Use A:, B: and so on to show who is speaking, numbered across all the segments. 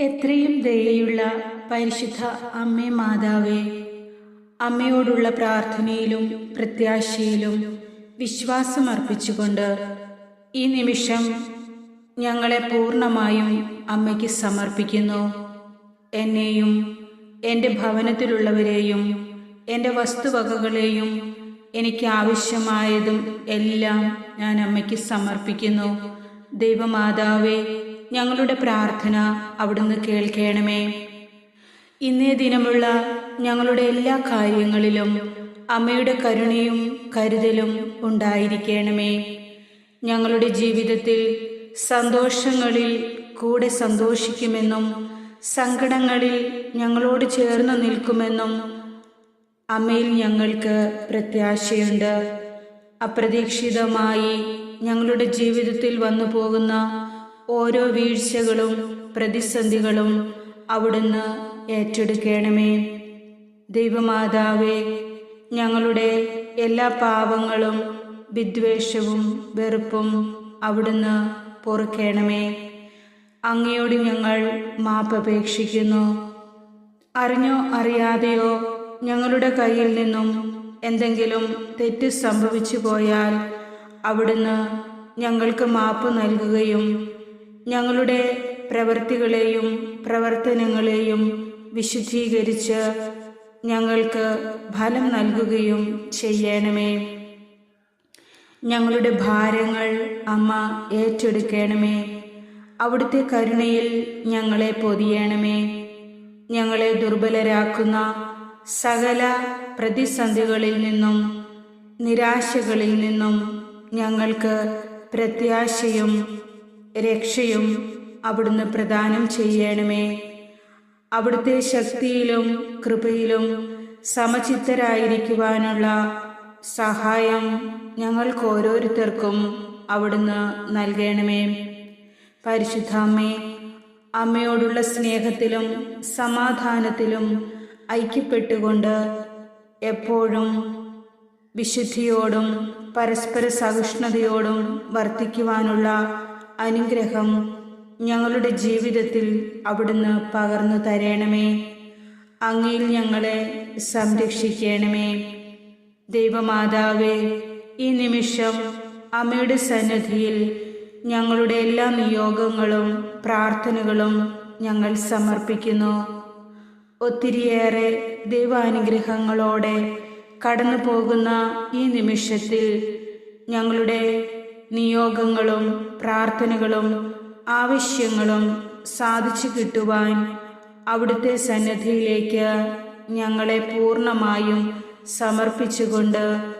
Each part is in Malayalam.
A: എത്രയും ദയയുള്ള പരിശുദ്ധ അമ്മേ മാതാവേ അമ്മയോടുള്ള പ്രാർത്ഥനയിലും പ്രത്യാശയിലും വിശ്വാസം അർപ്പിച്ചുകൊണ്ട് ഈ നിമിഷം ഞങ്ങളെ പൂർണമായും അമ്മയ്ക്ക് സമർപ്പിക്കുന്നു. എന്നെയും എന്റെ ഭവനത്തിലുള്ളവരെയും എന്റെ വസ്തുവകകളെയും എനിക്ക് ആവശ്യമായതും എല്ലാം ഞാൻ അമ്മയ്ക്ക് സമർപ്പിക്കുന്നു. ദൈവമാതാവേ ഞങ്ങളുടെ പ്രാർത്ഥന അവിടുന്ന് കേൾക്കണമേ. ഇന്നേ ദിനമുള്ള ഞങ്ങളുടെ എല്ലാ കാര്യങ്ങളിലും അമ്മയുടെ കരുണയും കരുതലും ഉണ്ടായിരിക്കണമേ. ഞങ്ങളുടെ ജീവിതത്തിൽ സന്തോഷങ്ങളിൽ കൂടെ സന്തോഷിക്കുമെന്നും സങ്കടങ്ങളിൽ ഞങ്ങളോട് ചേർന്ന് നിൽക്കുമെന്നും അമ്മയിൽ ഞങ്ങൾക്ക് പ്രത്യാശയുണ്ട്. അപ്രതീക്ഷിതമായി ഞങ്ങളുടെ ജീവിതത്തിൽ വന്നു പോകുന്ന ഓരോ വീഴ്ചകളും പ്രതിസന്ധികളും അവിടുന്ന് ഏറ്റെടുക്കണമേ. ദൈവമാതാവേ ഞങ്ങളുടെ എല്ലാ പാപങ്ങളും വിദ്വേഷവും വെറുപ്പും അവിടുന്ന് പൊറുക്കേണമേ. അങ്ങയോട് ഞങ്ങൾ മാപ്പപേക്ഷിക്കുന്നു അറിഞ്ഞോ അറിയാതെയോ ഞങ്ങളുടെ കയ്യിൽ നിന്നും എന്തെങ്കിലും തെറ്റ് സംഭവിച്ചു പോയാൽ അവിടുന്ന് ഞങ്ങൾക്ക് മാപ്പ് നൽകുകയും ഞങ്ങളുടെ പ്രവൃത്തികളെയും പ്രവർത്തനങ്ങളെയും വിശുദ്ധീകരിച്ച് ഞങ്ങൾക്ക് ഫലം നൽകുകയും ചെയ്യണമേ. ഞങ്ങളുടെ ഭാരങ്ങൾ അമ്മ ഏറ്റെടുക്കണമേ. അവിടുത്തെ കരുണയിൽ ഞങ്ങളെ പൊതിയണമേ. ഞങ്ങളെ ദുർബലരാക്കുന്ന സകല പ്രതിസന്ധികളിൽ നിന്നും നിരാശകളിൽ നിന്നും ഞങ്ങൾക്ക് പ്രത്യാശയും രക്ഷയും അവിടുന്ന് പ്രദാനം ചെയ്യണമേ. അവിടുത്തെ ശക്തിയിലും കൃപയിലും സമചിത്തരായിരിക്കുവാനുള്ള സഹായം ഞങ്ങൾക്ക് ഓരോരുത്തർക്കും അവിടുന്ന് നൽകണമേ. പരിശുദ്ധാമ്മേ അമ്മയോടുള്ള സ്നേഹത്തിലും സമാധാനത്തിലും ഐക്യപ്പെട്ടുകൊണ്ട് എപ്പോഴും വിശുദ്ധിയോടും പരസ്പര സഹിഷ്ണുതയോടും വർത്തിക്കുവാനുള്ള അനുഗ്രഹം ഞങ്ങളുടെ ജീവിതത്തിൽ അവിടുന്ന് പകർന്നു തരണമേ. അങ്ങയിൽ ഞങ്ങളെ സംരക്ഷിക്കണമേ. ദൈവമാതാവേ ഈ നിമിഷം അമ്മയുടെ സന്നിധിയിൽ ഞങ്ങളുടെ എല്ലാ നിയോഗങ്ങളും പ്രാർത്ഥനകളും ഞങ്ങൾ സമർപ്പിക്കുന്നു. ഒത്തിരിയേറെ ദൈവാനുഗ്രഹങ്ങളോടെ കടന്നു പോകുന്ന ഈ നിമിഷത്തിൽ ഞങ്ങളുടെ നിയോഗങ്ങളും പ്രാർത്ഥനകളും ആവശ്യങ്ങളും സാധിച്ചു കിട്ടുവാൻ അവിടുത്തെ സന്നദ്ധിയിലേക്ക് ഞങ്ങളെ പൂർണമായും സമർപ്പിച്ചുകൊണ്ട്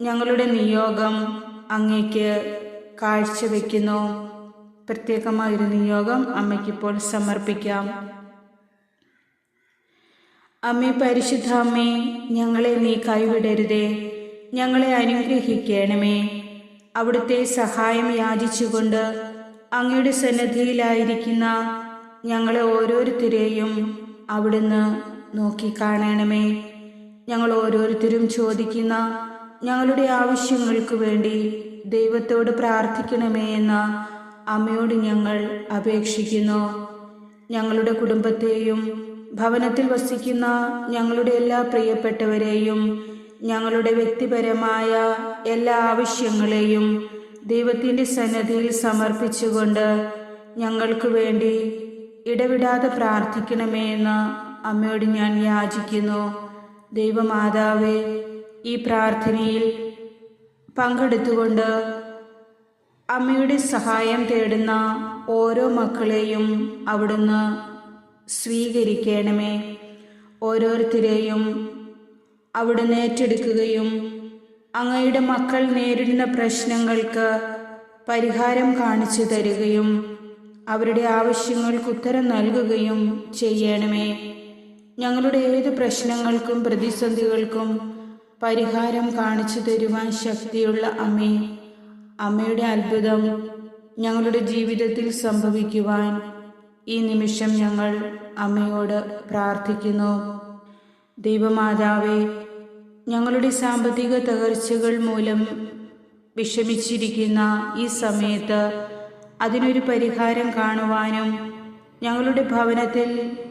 A: ഞങ്ങളുടെ നിയോഗം അങ്ങേക്ക് കാഴ്ചവെക്കുന്നു. പ്രത്യേകമായൊരു നിയോഗം അമ്മയ്ക്കിപ്പോൾ സമർപ്പിക്കാം. അമ്മേ പരിശുദ്ധ അമ്മേ ഞങ്ങളെ നീ കൈവിടരുതേ. ഞങ്ങളെ അനുഗ്രഹിക്കണമേ. അവിടുത്തെ സഹായം യാചിച്ചുകൊണ്ട് അങ്ങയുടെ സന്നദ്ധിയിലായിരിക്കുന്ന ഞങ്ങളെ ഓരോരുത്തരെയും അവിടുന്ന് നോക്കിക്കാണണമേ ഞങ്ങൾ ഓരോരുത്തരും ചോദിക്കുന്ന ഞങ്ങളുടെ ആവശ്യങ്ങൾക്ക് വേണ്ടി ദൈവത്തോട് പ്രാർത്ഥിക്കണമേ എന്ന അമ്മയോട് ഞങ്ങൾ അപേക്ഷിക്കുന്നു. ഞങ്ങളുടെ കുടുംബത്തെയും ഭവനത്തിൽ വസിക്കുന്ന ഞങ്ങളുടെ എല്ലാ പ്രിയപ്പെട്ടവരെയും ഞങ്ങളുടെ വ്യക്തിപരമായ എല്ലാ ആവശ്യങ്ങളെയും ദൈവത്തിന്റെ സന്നദ്ധിയിൽ സമർപ്പിച്ചുകൊണ്ട് ഞങ്ങൾക്ക് വേണ്ടി ഇടവിടാതെ പ്രാർത്ഥിക്കണമേ എന്ന് അമ്മയോട് ഞാൻ യാചിക്കുന്നു. ദൈവമാതാവേ ഈ പ്രാർത്ഥനയിൽ പങ്കെടുത്തുകൊണ്ട് അമ്മയുടെ സഹായം തേടുന്ന ഓരോ മക്കളെയും അവിടുന്ന് സ്വീകരിക്കണമേ. ഓരോരുത്തരെയും അവിടുന്ന് ഏറ്റെടുക്കുകയും അങ്ങയുടെ മക്കൾ നേരിടുന്ന പ്രശ്നങ്ങൾക്ക് പരിഹാരം കാണിച്ചു തരികയും അവരുടെ ആവശ്യങ്ങൾക്ക് ഉത്തരം നൽകുകയും ചെയ്യണമേ. ഞങ്ങളുടെ ഏത് പ്രശ്നങ്ങൾക്കും പ്രതിസന്ധികൾക്കും പരിഹാരം കാണിച്ചു തരുവാൻ ശക്തിയുള്ള അമ്മേ അമ്മയുടെ അത്ഭുതം ഞങ്ങളുടെ ജീവിതത്തിൽ സംഭവിക്കുവാൻ ഈ നിമിഷം ഞങ്ങൾ അമ്മയോട് പ്രാർത്ഥിക്കുന്നു. ദൈവമാതാവേ ഞങ്ങളുടെ സാമ്പത്തിക തകർച്ചകൾ മൂലം വിഷമിച്ചിരിക്കുന്ന ഈ സമയത്ത് അതിനൊരു പരിഹാരം കാണുവാനും ഞങ്ങളുടെ ഭവനത്തിൽ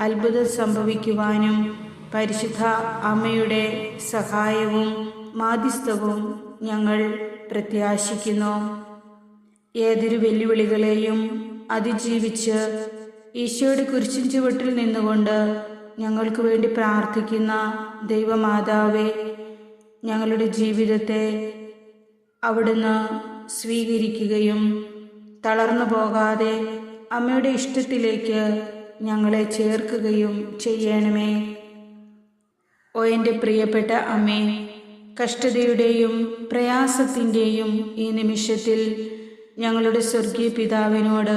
A: അത്ഭുതം സംഭവിക്കുവാനും പരിശുദ്ധ അമ്മയുടെ സഹായവും മാധ്യസ്ഥവും ഞങ്ങൾ പ്രത്യാശിക്കുന്നു. ഏതൊരു വെല്ലുവിളികളെയും അതിജീവിച്ച് ഈശോയുടെ കുരിശിൻ ചുവട്ടിൽ നിന്നുകൊണ്ട് ഞങ്ങൾക്ക് വേണ്ടി പ്രാർത്ഥിക്കുന്ന ദൈവമാതാവേ ഞങ്ങളുടെ ജീവിതത്തെ അവിടുന്ന് സ്വീകരിക്കുകയും തളർന്നു പോകാതെ അമ്മയുടെ ഇഷ്ടത്തിലേക്ക് ഞങ്ങളെ ചേർക്കുകയും ചെയ്യണമേ. ഓ എന്റെ പ്രിയപ്പെട്ട അമ്മേ കഷ്ടതയുടെയും പ്രയാസത്തിന്റെയും ഈ നിമിഷത്തിൽ ഞങ്ങളുടെ സ്വർഗീയ പിതാവിനോട്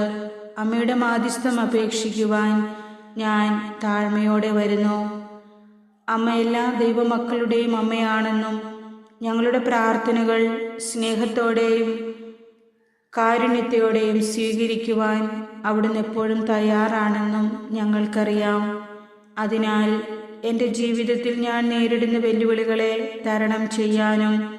A: അമ്മയുടെ മാധ്യസ്ഥം അപേക്ഷിക്കുവാൻ ഞാൻ താഴ്മയോടെ വരുന്നു. അമ്മ എല്ലാ ദൈവമക്കളുടെയും അമ്മയാണെന്നും ഞങ്ങളുടെ പ്രാർത്ഥനകൾ സ്നേഹത്തോടെയും കാരുണ്യത്തോടെയും സ്വീകരിക്കുവാൻ അവിടുന്ന് എപ്പോഴും തയ്യാറാണെന്നും ഞങ്ങൾക്കറിയാം. അതിനാൽ എന്റെ ജീവിതത്തിൽ ഞാൻ നേരിടുന്ന വെല്ലുവിളികളെ തരണം ചെയ്യാനും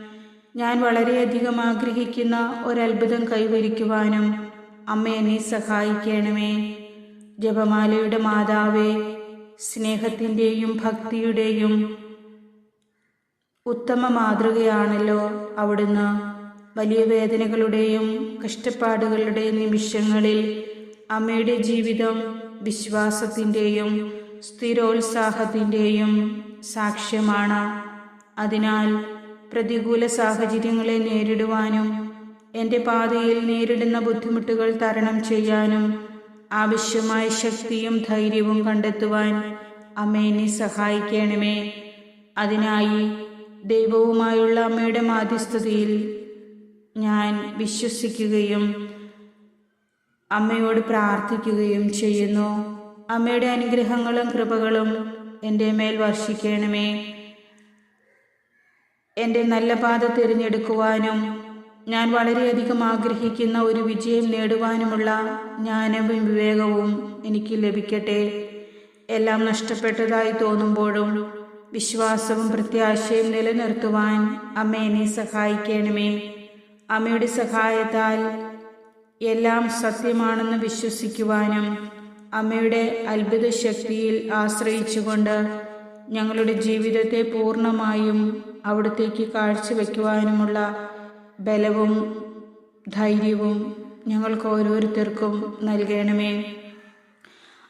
A: ഞാൻ വളരെയധികം ആഗ്രഹിക്കുന്ന ഒരത്ഭുതം കൈവരിക്കുവാനും അമ്മ എന്നെ സഹായിക്കണമേ. ജപമാലയുടെ മാതാവേ സ്നേഹത്തിന്റെയും ഭക്തിയുടെയും ഉത്തമ മാതൃകയാണല്ലോ അവിടുന്ന്. വലിയ വേദനകളുടെയും കഷ്ടപ്പാടുകളുടെയും നിമിഷങ്ങളിൽ അമ്മയുടെ ജീവിതം വിശ്വാസത്തിന്റെയും സ്ഥിരോത്സാഹത്തിന്റെയും സാക്ഷ്യമാണ്. അതിനാൽ പ്രതികൂല സാഹചര്യങ്ങളെ നേരിടുവാനും എന്റെ പാതയിൽ നേരിടുന്ന ബുദ്ധിമുട്ടുകൾ തരണം ചെയ്യാനും ആവശ്യമായ ശക്തിയും ധൈര്യവും കണ്ടെത്തുവാൻ അമ്മേനെ സഹായിക്കണമേ. അതിനായി ദൈവവുമായുള്ള അമ്മയുടെ മാധ്യസ്ഥതയിൽ ഞാൻ വിശ്വസിക്കുകയും അമ്മയോട് പ്രാർത്ഥിക്കുകയും ചെയ്യുന്നു. അമ്മയുടെ അനുഗ്രഹങ്ങളും കൃപകളും എന്റെ മേൽ വർഷിക്കണമേ. എന്റെ നല്ല പാത തിരഞ്ഞെടുക്കുവാനും ഞാൻ വളരെയധികം ആഗ്രഹിക്കുന്ന ഒരു വിജയം നേടുവാനുമുള്ള ജ്ഞാനവും വിവേകവും എനിക്ക് ലഭിക്കട്ടെ. എല്ലാം നഷ്ടപ്പെട്ടതായി തോന്നുമ്പോഴും വിശ്വാസവും പ്രത്യാശയും നിലനിർത്തുവാൻ അമ്മ എന്നെ സഹായിക്കണമേ. അമ്മയുടെ സഹായത്താൽ എല്ലാം സത്യമാണെന്ന് വിശ്വസിക്കുവാനും അമ്മയുടെ അത്ഭുത ശക്തിയിൽ ആശ്രയിച്ചുകൊണ്ട് ഞങ്ങളുടെ ജീവിതത്തെ പൂർണമായും അവിടത്തേക്ക് കാഴ്ചവെക്കുവാനുമുള്ള ബലവും ധൈര്യവും ഞങ്ങൾക്ക് ഓരോരുത്തർക്കും നൽകണമേ.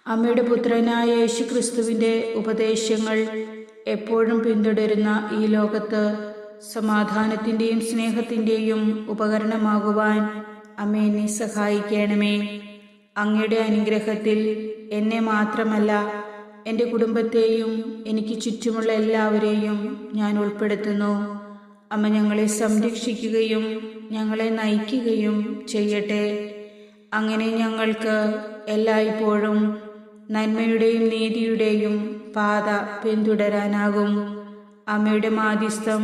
A: അമ്മയുടെ പുത്രനായ യേശു ക്രിസ്തുവിന്റെ ഉപദേശങ്ങൾ എപ്പോഴും പിന്തുടരുന്ന ഈ ലോകത്ത് സമാധാനത്തിന്റെയും സ്നേഹത്തിന്റെയും ഉപകരണമാകുവാൻ അമ്മയെ നീ സഹായിക്കണമേ. അങ്ങയുടെ അനുഗ്രഹത്തിൽ എന്നെ മാത്രമല്ല എന്റെ കുടുംബത്തെയും എനിക്ക് ചുറ്റുമുള്ള എല്ലാവരെയും ഞാൻ ഉൾപ്പെടുത്തുന്നു. അമ്മ ഞങ്ങളെ സംരക്ഷിക്കുകയും ഞങ്ങളെ നയിക്കുകയും ചെയ്യട്ടെ. അങ്ങനെ ഞങ്ങൾക്ക് എല്ലായ്പ്പോഴും നന്മയുടെയും നീതിയുടെയും പാത പിന്തുടരാനാകും. അമ്മയുടെ മാധ്യസ്ഥം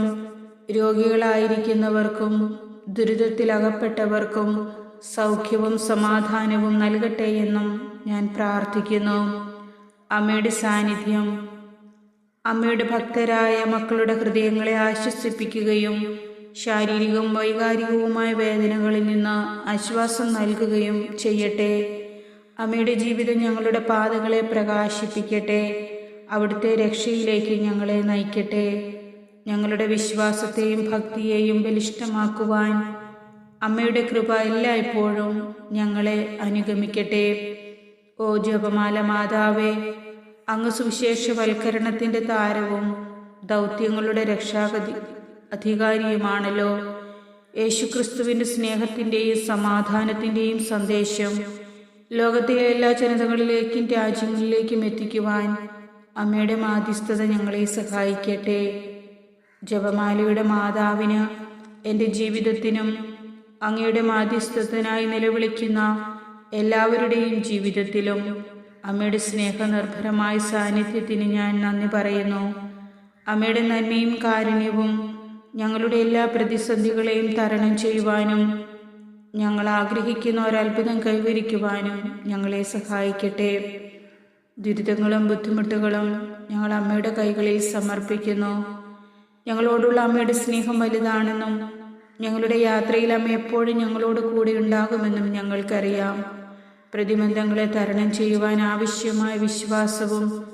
A: രോഗികളായിരിക്കുന്നവർക്കും ദുരിതത്തിലകപ്പെട്ടവർക്കും സൗഖ്യവും സമാധാനവും നൽകട്ടെ എന്നും ഞാൻ പ്രാർത്ഥിക്കുന്നു. അമ്മയുടെ സാന്നിധ്യം അമ്മയുടെ ഭക്തരായ മക്കളുടെ ഹൃദയങ്ങളെ ആശ്വസിപ്പിക്കുകയും ശാരീരികവും വൈകാരികവുമായ വേദനകളിൽ നിന്ന് ആശ്വാസം നൽകുകയും ചെയ്യട്ടെ. അമ്മയുടെ ജീവിതം ഞങ്ങളുടെ പാതകളെ പ്രകാശിപ്പിക്കട്ടെ. അവിടുത്തെ രക്ഷയിലേക്ക് ഞങ്ങളെ നയിക്കട്ടെ. ഞങ്ങളുടെ വിശ്വാസത്തെയും ഭക്തിയെയും ബലിഷ്ടമാക്കുവാൻ അമ്മയുടെ കൃപ എല്ലായ്പ്പോഴും ഞങ്ങളെ അനുഗമിക്കട്ടെ. ഓ ജപമാല മാതാവേ അങ്ങ് സുവിശേഷവൽക്കരണത്തിന്റെ താരവും ദൗത്യങ്ങളുടെ രക്ഷാഗതി അധികാരിയുമാണല്ലോ. യേശുക്രിസ്തുവിന്റെ സ്നേഹത്തിന്റെയും സമാധാനത്തിന്റെയും സന്ദേശം ലോകത്തിലെ എല്ലാ ജനതകളിലേക്കും രാജ്യങ്ങളിലേക്കും എത്തിക്കുവാൻ അമ്മയുടെ മാധ്യസ്ഥത ഞങ്ങളെ സഹായിക്കട്ടെ. ജപമാലയുടെ മാതാവിന് എന്റെ ജീവിതത്തിനും അങ്ങയുടെ മാധ്യസ്ഥത്തിനായി നിലവിളിക്കുന്ന എല്ലാവരുടെയും ജീവിതത്തിലും അമ്മയുടെ സ്നേഹനിർഭരമായ സാന്നിധ്യത്തിന് ഞാൻ നന്ദി പറയുന്നു. അമ്മയുടെ നന്മയും കാരുണ്യവും ഞങ്ങളുടെ എല്ലാ പ്രതിസന്ധികളെയും തരണം ചെയ്യുവാനും ഞങ്ങൾ ആഗ്രഹിക്കുന്ന ഒരത്ഭുതം കൈവരിക്കുവാനും ഞങ്ങളെ സഹായിക്കട്ടെ. ദുരിതങ്ങളും ബുദ്ധിമുട്ടുകളും ഞങ്ങൾ അമ്മയുടെ കൈകളിൽ സമർപ്പിക്കുന്നു. ഞങ്ങളോടുള്ള അമ്മയുടെ സ്നേഹം വലുതാണെന്നും ഞങ്ങളുടെ യാത്രയിൽ അമ്മ എപ്പോഴും ഞങ്ങളോട് കൂടെ ഉണ്ടാകുമെന്നും ഞങ്ങൾക്കറിയാം. പ്രതിബന്ധങ്ങളെ തരണം ചെയ്യുവാൻ ആവശ്യമായ വിശ്വാസവും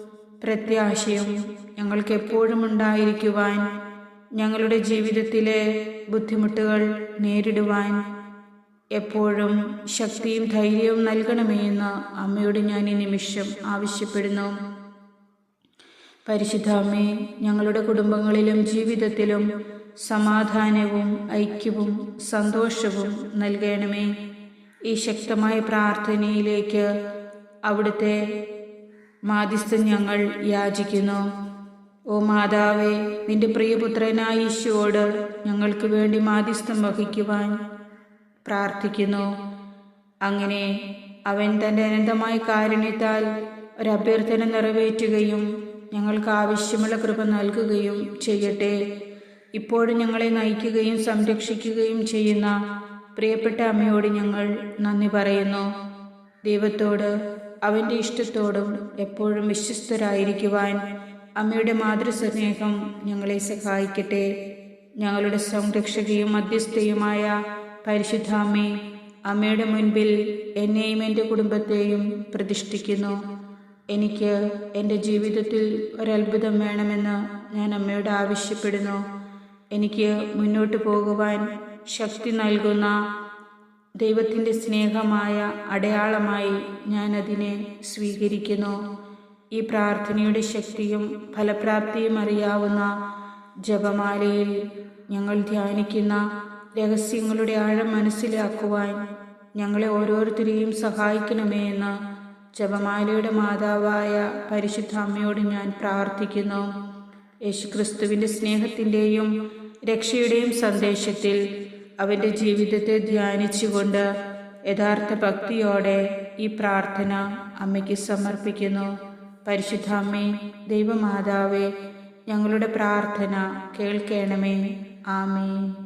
A: പ്രത്യാശയും ഞങ്ങൾക്ക് എപ്പോഴും ഉണ്ടായിരിക്കുവാൻ ഞങ്ങളുടെ ജീവിതത്തിലെ ബുദ്ധിമുട്ടുകൾ നേരിടുവാൻ എപ്പോഴും ശക്തിയും ധൈര്യവും നൽകണമെന്ന് അമ്മയോട് ഞാൻ ഈ നിമിഷം ആവശ്യപ്പെടുന്നു. പരിശുദ്ധ അമ്മേ ഞങ്ങളുടെ കുടുംബങ്ങളിലും ജീവിതത്തിലും സമാധാനവും ഐക്യവും സന്തോഷവും നൽകണമേ. ഈ ശക്തമായ പ്രാർത്ഥനയിലേക്ക് അവിടുത്തെ മാധ്യസ്ഥം ഞങ്ങൾ യാചിക്കുന്നു. ഓ മാതാവേ നിന്റെ പ്രിയപുത്രനായ ഈശോയോട് ഞങ്ങൾക്ക് വേണ്ടി മാധ്യസ്ഥം വഹിക്കുവാൻ പ്രാർത്ഥിക്കുന്നു. അങ്ങനെ അവൻ തന്റെ അനന്തമായ കാരുണ്യത്താൽ ഒരു അഭ്യർത്ഥന നിറവേറ്റുകയും ഞങ്ങൾക്ക് ആവശ്യമുള്ള കൃപ നൽകുകയും ചെയ്യട്ടെ. ഇപ്പോഴും ഞങ്ങളെ നയിക്കുകയും സംരക്ഷിക്കുകയും ചെയ്യുന്ന പ്രിയപ്പെട്ട അമ്മയോട് ഞങ്ങൾ നന്ദി പറയുന്നു. ദൈവത്തോട് അവന്റെ ഇഷ്ടത്തോടും എപ്പോഴും വിശ്വസ്തരായിരിക്കുവാൻ അമ്മയുടെ മാതൃസ്നേഹം ഞങ്ങളെ സഹായിക്കട്ടെ. ഞങ്ങളുടെ സംരക്ഷകയും മധ്യസ്ഥയുമായ പരിശുദ്ധ അമ്മേ അമ്മയുടെ മുൻപിൽ എന്നെയും എന്റെ കുടുംബത്തെയും പ്രതിഷ്ഠിക്കുന്നു. എനിക്ക് എന്റെ ജീവിതത്തിൽ ഒരത്ഭുതം വേണമെന്ന് ഞാൻ അമ്മയോട് ആവശ്യപ്പെടുന്നു. എനിക്ക് മുന്നോട്ട് പോകുവാൻ ശക്തി നൽകുന്ന ദൈവത്തിന്റെ സ്നേഹമായ അടയാളമായി ഞാൻ അതിനെ സ്വീകരിക്കുന്നു. ഈ പ്രാർത്ഥനയുടെ ശക്തിയും ഫലപ്രാപ്തിയും അറിയാവുന്ന ജപമാലയിൽ ഞങ്ങൾ ധ്യാനിക്കുന്ന രഹസ്യങ്ങളുടെ ആഴം മനസ്സിലാക്കുവാൻ ഞങ്ങളെ ഓരോരുത്തരെയും സഹായിക്കണമേ എന്ന് ജപമാലയുടെ മാതാവായ പരിശുദ്ധ അമ്മയോട് ഞാൻ പ്രാർത്ഥിക്കുന്നു. യേശുക്രിസ്തുവിന്റെ സ്നേഹത്തിന്റെയും രക്ഷയുടെയും സന്ദേശത്തിൽ അവന്റെ ജീവിതത്തെ ധ്യാനിച്ചുകൊണ്ട് യഥാർത്ഥ ഭക്തിയോടെ ഈ പ്രാർത്ഥന അമ്മയ്ക്ക് സമർപ്പിക്കുന്നു. പരിശുദ്ധ അമ്മേ ദൈവമാതാവേ ഞങ്ങളുടെ പ്രാർത്ഥന കേൾക്കണമേ. ആമേ